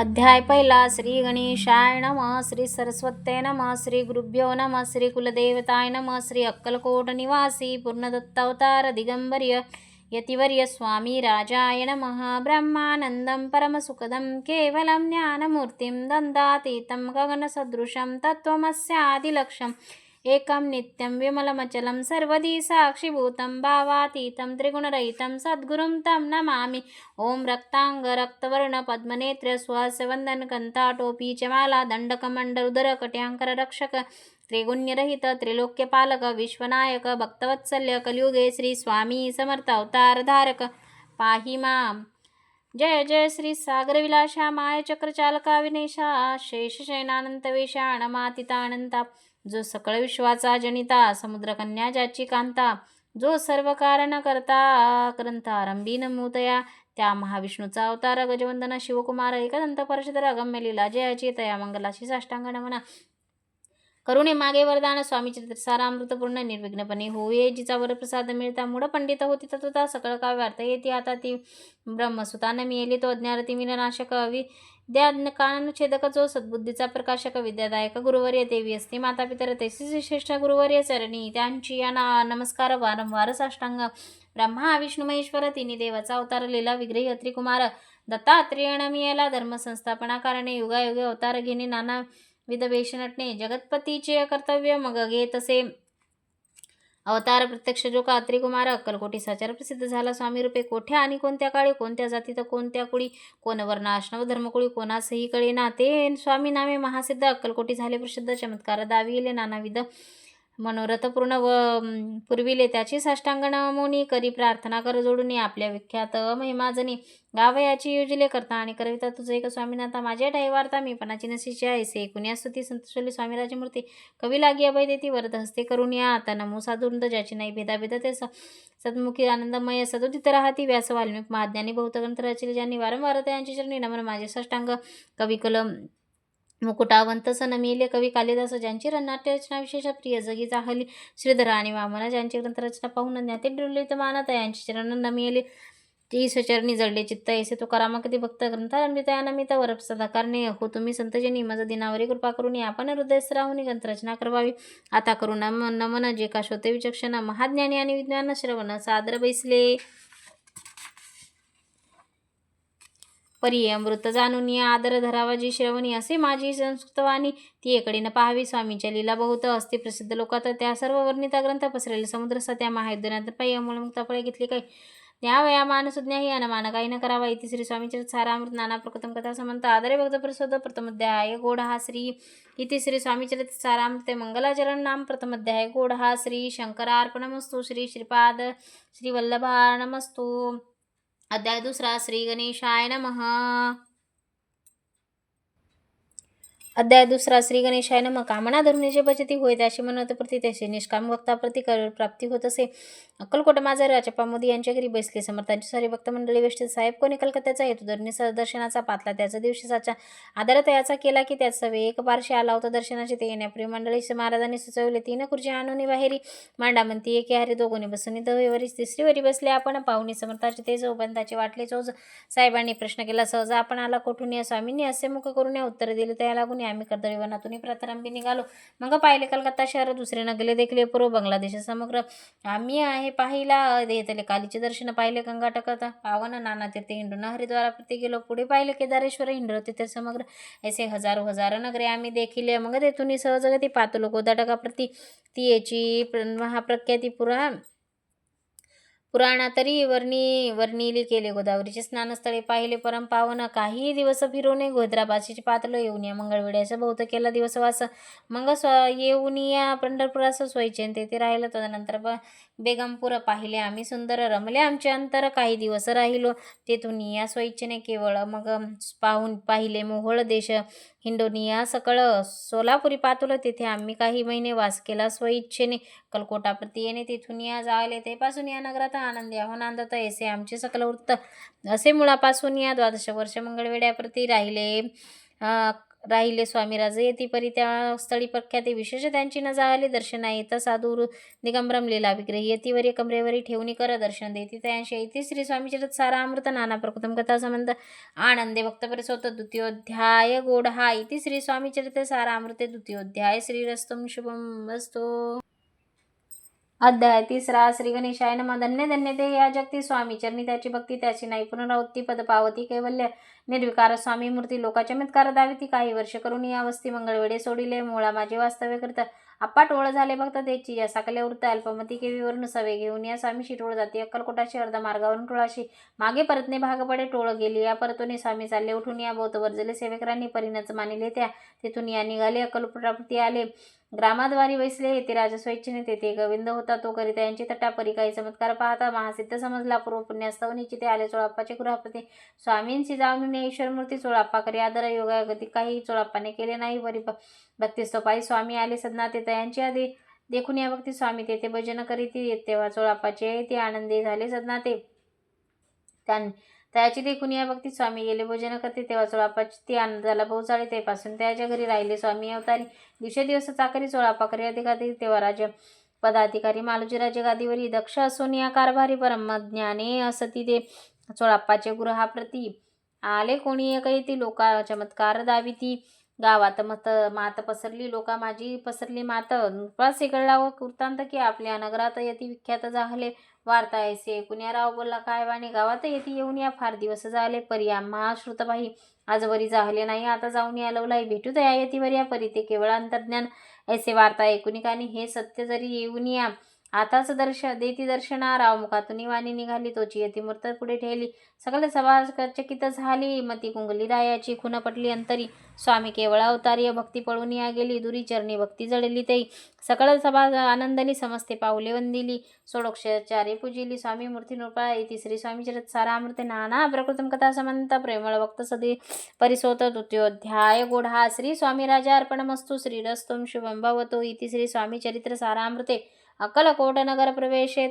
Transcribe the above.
अध्याय पहिला श्री गणेशाय नम श्री सरस्वत्ये नम श्री गुरुभ्यो नम श्री कुलदेवताय नम श्री अक्कलकोट निवासी पूर्णदत्तावतार दिगंबर्य यतिवर्य स्वामी राजाय नमः ब्रह्मानन्दं परमसुखदं केवलं ज्ञानमूर्तिं दन्दातीतं गगनसदृशं तत्त्वमस्यादिलक्ष्यम् एकं नित्यं विमलमचलं सर्वदी साक्षिभूतं भावातीतं त्रिगुणरहितं सद्गुरुं तं नमामि। ॐ रक्ताङ्गरक्तवर्णपद्मनेत्र रक्तवर्ण पद्मनेत्र सुहासवन्दन कंठाटोपी चमाला दण्डकमण्डलुदर कट्यांकर रक्षक त्रिगुण्यरहित त्रिलोक्यपालक विश्वनायक भक्तवत्सल्य कलियुगे श्री स्वामी समर्थ अवतार धारक पाहि मां जय जय श्री सागरविलासा माय विनेशा। शेषशयनानंत जो सकळ विश्वाचा जनिता समुद्रकन्या ज्याची कांता जो सर्व कारण करता ग्रंथारंभी नमूतया त्या महाविष्णूचा अवतार गजवंदन शिवकुमार एकदंत परशुधर अगम्य लीला जयाची तया मंगलाशी साष्टांग नमना करुणे मागे वरदान स्वामी चरित्र सारामृतपूर्ण निर्विघ्नपणे होये जिचा वरप्रसाद मिळता मूळ पंडित होती तत्वता सकळ काव्यार्थ येते आता ती ब्रह्मसुतान मिळेली तो अज्ञारती मीननाशक अवि कानछेदक जो सद्बुद्धीचा प्रकाशक विद्यादायक गुरुवर्य देवी असते. माता पितर तेसी श्रेष्ठ गुरुवर्य चरणी त्यांची या ना नमस्कार वारंवार साष्टांग. ब्रह्मा विष्णू महेश्वर तिन्ही देवाचा अवतार लिहिला विग्रही अत्रिकुमार दत्तात्रेयण मिळाला धर्मसंस्थापना कारणे युगायुगे अवतार घेणे नाना विध वेशनटणे जगतपतीचे कर्तव्य मग घेत तसे. अवतार प्रत्यक्ष जो का त्रिकुमार अक्कलकोटी साचार प्रसिद्ध झाला. स्वामी रूपे कोठ्या आणि कोणत्या काळी कोणत्या जातीत कोणत्या कुळी कोण वर्ण आश्रम धर्मकुळी कोणासही कळे ना ते स्वामी नामे महासिद्ध अक्कलकोटी झाले प्रसिद्ध चमत्कार दाविले नानाविध. मनोरथपूर्ण व अं, पुरविले त्याची साष्टांग नमोनी करी प्रार्थना कर जोडून आपल्या विख्यात महिमाजनी. गावयाची योजले करता आणि करविता तुझे एक स्वामीनाथा. माझ्या ठाई वार्ता मी पणाची नशीची आहे. से कुण्या स्तुती संतोषली स्वामी राजमूर्ती कवी लागी अभय देती वरद हस्ते करून या. आता नमो साधुंद ज्याची नाही भेदाभेद ते स सद्मुखी आनंदमय सदोदित राहती व्यास वाल्मिक महाज्ञानी बहुतग्रंथ रचले ज्यांनी वारंवार त्यांची चरणी नमन माझे साष्टांग. कवी कलम मुकुटावंत सन मेले कवी कालिदास ज्यांची नाट्य रचना विशेष प्रिय जगी हली श्रीधर आणि वामन ज्यांची ग्रंथरचना पाहून ज्ञाते डुलित मानता यांची चरण न मिळेले ती स्वचरणी जडले चित्त ऐसे तो करामा कधी भक्त ग्रंथारंभितया नमित वर सदाकारणे हो तुम्ही संतजनी मज दिनावरी कृपा करून आपण हृदय राहून ग्रंथरचना करवावी. आता करू नम नमन जे का श्रोते विचक्षण महाज्ञानी आणि विज्ञान श्रवण सादर बैसले. परी अमृत जाणून या आदर धरावा जी श्रवणी असे माझी संस्कृतवाणी ती एकडीनं पाहावी स्वामीच्या लीला बहुत असते प्रसिद्ध लोकात त्या सर्व वर्णिता ग्रंथ पसरले. समुद्र सत्या महायुद्धनात पायी अमूल मुक्त फळे घेतली काही त्या वया मानसुज्ञा ही अनमान काही न करावा. इति श्री स्वामीचे सारामृत नाना प्रकृतम कथा समंत आदरे भक्त प्रसोद प्रथमध्याय गोड हा श्री. इति श्री स्वामीचरित सारामृते मंगलाचरण नाम प्रथमध्याय गोड हा श्री. शंकरार्पणमस्तु श्री श्रीपाद श्री वल्लभार्णमस्तु. अध्याय दुसरा श्री गणेशाय नमः. अध्याय दुसरा श्री गणेशाय नमः. कामना धर्मीचे बचती होय त्याशी मनोत प्रती त्याशी निष्काम वक्ता प्रती कर प्राप्ती होत असे. अक्कलकोट माझा राजप्पा मोदी यांच्या घरी बसले. समर्थांची सारी भक्त मंडळी वेष्टीत. साहेब कोणी कलकत्त्याचा येतो? दर्नी दर्शनाचा पातला त्याचा दिवशी साचा आदर याचा केला की त्याचा वेळ एक पारशी आला होता दर्शनाचे ते येण्यापूर्वी मंडळी महाराजांनी सुचवले तीन खुर्ची आणून बाहेरी मांडा म्हणती एके हरी दोघोनी बसून दवेवरी तिसरीवरी बसले आपण. पाहुणे समर्थाचे ते जोबंदाचे वाटले चौज साहेबांनी प्रश्न केला सहज आपण आला कोठून या? स्वामींनी असे मुख करून या. उत्तर दिले त्या लागून आम्ही कर्दळीवनातून प्रातरंभी निघालो. मग पाहिले कलकत्ता शहर दुसरे नगले देखले पूर्व बांगलादेश समग्र. आम्ही आहे हे पाहिला देतले कालीचे दर्शन पाहिले गंगाटकत पावन नाना तीर्थ हिंडून हरिद्वाराप्रती गेलो. पुढे पाहिले केदारेश्वर हिंडलो तिथे समग्र ऐसे हजारो हजार नगरे आम्ही देखील मग तेथून सहजगती पातलो गोदाटकाप्रती ती याची प्र- महाप्रख्याती पुरा पुराणातरी वर्णी वर्णिली केले. गोदावरीचे स्नानस्थळे पाहिले. परम पावन काही दिवस फिरवणे गोद्राबाशीचे पातलो येऊन या. मंगळवेड्याचा बहुत केला दिवस वास. मग स्व येऊन या पंढरपुरास सोयचे तेथे राहिलं. तदनंतर ब बेगमपूर पाहिले. आम्ही सुंदर रमले. आमचे अंतर काही दिवस राहिलो. तेथून या स्वइच्छेने केवळ मग पाहून पाहिले. मोहोळ देश हिंडोनिया सकळ सोलापुरी पातुलं. तेथे आम्ही काही महिने वास केला. स्वइच्छेने कलकोटाप्रती येणे. तिथून या जायले. तेपासून या नगरात आनंदी आव्हानांदत ऐसे आमचे सकल वृत्त. असे मुळापासून या द्वादश वर्ष मंगळवेड्याप्रती राहिले राहिले स्वामीराज. येती परी त्या स्थळी प्रख्याती विशेष त्यांची न दर्शन दर्शना येता साधू निगंबरम लीला विग्रही. येतीवरी कमरेवरी ठेवणी कर दर्शन देती. त्यांशी येती श्री स्वामी चरित सारा अमृत नाना प्रकृतम कथा संबंध आनंदे भक्तपरिसोत द्वितीयोध्याय गोड हा. इति श्री स्वामी चरित सारा अमृते द्वितीयोध्याय. श्री रस्तम शुभम वस्तु. अध्याय तिसरा श्री गणेशाय नमः. धन्य धन्य ते या जगती स्वामी. चरणी त्याची भक्ती त्याची नाही. पुनरावृत्ती पद पावती कैवल्य निर्विकार स्वामी मूर्ती लोका चमत्कार दाविती काही वर्ष करून या वस्ती मंगळवेडे सोडिले. मुळा माझे वास्तव्य करता आप्पा टोळ झाले भक्त त्याची या साकले वृत्त अल्पमती केवीवरून सवे घेऊन या स्वामीशी टोळ जाते. अक्कलकोटाशी अर्धा मार्गावरून टोळाशी. मागे परतने भाग पडे टोळ गेली. या परतोने स्वामी चालले उठून या बौद्ध वर्जले सेवेकरांनी परिणच मानिले त्या. तिथून या निघाले. अक्कलकोटाप्रती आले. ग्रामाद्वारी बैसले येथे राजा स्वेच्छेने तेथे गोविंद होता. तो करिता यांची तटापरी काही चमत्कार पाहता. महासिद्ध समजला पूर्व पुण्यास्तव निश्चिते आले चोळाप्पाचे गृहपती स्वामींची जाऊन ईश्वरमूर्ती चोळाप्पा करी आदर योगागती काही चोळाप्पाने केले नाही. वरी भक्तिस्तोपाई स्वामी आले सदना ते यांची आधी देखून या भक्ती स्वामी तेथे भजन करीती तेव्हा चोळाप्पाचे ते आनंदी झाले सदना ते त्यांनी त्याची देखून या भक्ती स्वामी गेले. भोजन करते तेव्हा चोळाप्पाची ती आनंदाला बहुचाळे तेपासून त्याच्या घरी राहिले. स्वामी अवतारी. दिवसेदिवस चाकरी चोळापाकरी अधिकारी तेव्हा राजा पदाधिकारी मालुजीराजे गादीवरी दक्ष असून या कारभारी परमज्ञाने असती तिथे चोळाप्पाचे गृहाप्रती आले कोणी एकही ती लोका चमत्कार दाविती. गावात मत मात पसरली. लोका माझी पसरली मात. नुकताच इकडला व कृतांत की आपल्या नगरात यती. विख्यात झाले. वार्ता ऐसे कुण्याराव बोलला काय वाणी गावात येते येऊन या फार दिवस झाले परी आम्हा श्रुतबाई. आजवरी झाले नाही आता जाऊन या लवलाई भेटू दया येतीवर या परी ते केवळ अंतर्ज्ञान. ऐसे वार्ता ऐकुनिकानी हे सत्य जरी येऊन या आताच दर्श देती दर्शना राव मुखातून वाणी निघाली तोची यती मूर्त पुढे ठेवली. सगळं सभा चकित झाली मती कुंगली रायाची खुन पटली अंतरी. स्वामी केवळ अवतार्य भक्ती पळून या गेली दुरी चरणी भक्ती जडली तई. सकळ सभा आनंदनी समस्ते पाऊले वंदिली. सोडोक्षारे पूजिली स्वामी मूर्ती नृपा तिसरी स्वामी चरित सारामृते नाना प्रकृतम कथा समंत प्रेमळ भक्त सदी परिसोत तृतीयोध्याय गोढा. श्री स्वामी राजा अर्पणमस्तु श्रीरस्तुम शुभम भवतो. इति श्री स्वामी चरित्र सारामृते. अक्कलकोट नगर प्रवेशे